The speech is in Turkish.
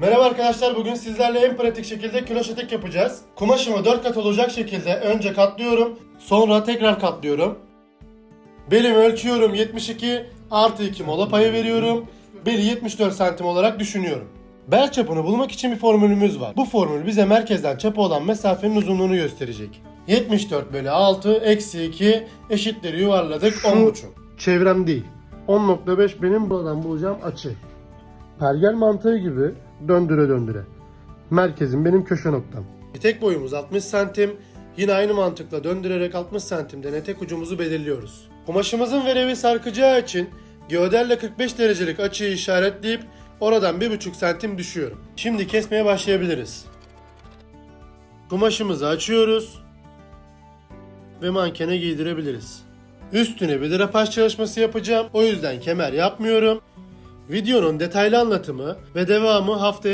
Merhaba arkadaşlar bugün sizlerle en pratik şekilde kiloş etek yapacağız. Kumaşımı 4 kat olacak şekilde önce katlıyorum sonra tekrar katlıyorum. Belimi ölçüyorum 72 artı 2 mola payı veriyorum. Beli 74 santim olarak düşünüyorum. Bel çapını bulmak için bir formülümüz var. Bu formül bize merkezden çapa olan mesafenin uzunluğunu gösterecek. 74 bölü 6 eksi 2 eşitleri yuvarladık 10,5. Çevrem değil. 10.5 benim buradan bulacağım açı. Pergel mantığı gibi döndüre döndüre. Merkezim benim köşe noktam. Etek boyumuz 60 santim. Yine aynı mantıkla döndürerek 60 santimden etek ucumuzu belirliyoruz. Kumaşımızın verevi sarkacağı için geodelle 45 derecelik açıyı işaretleyip oradan 1,5 santim düşüyorum. Şimdi kesmeye başlayabiliriz. Kumaşımızı açıyoruz ve mankene giydirebiliriz. Üstüne bir drapaj çalışması yapacağım. O yüzden kemer yapmıyorum. Videonun detaylı anlatımı ve devamı haftaya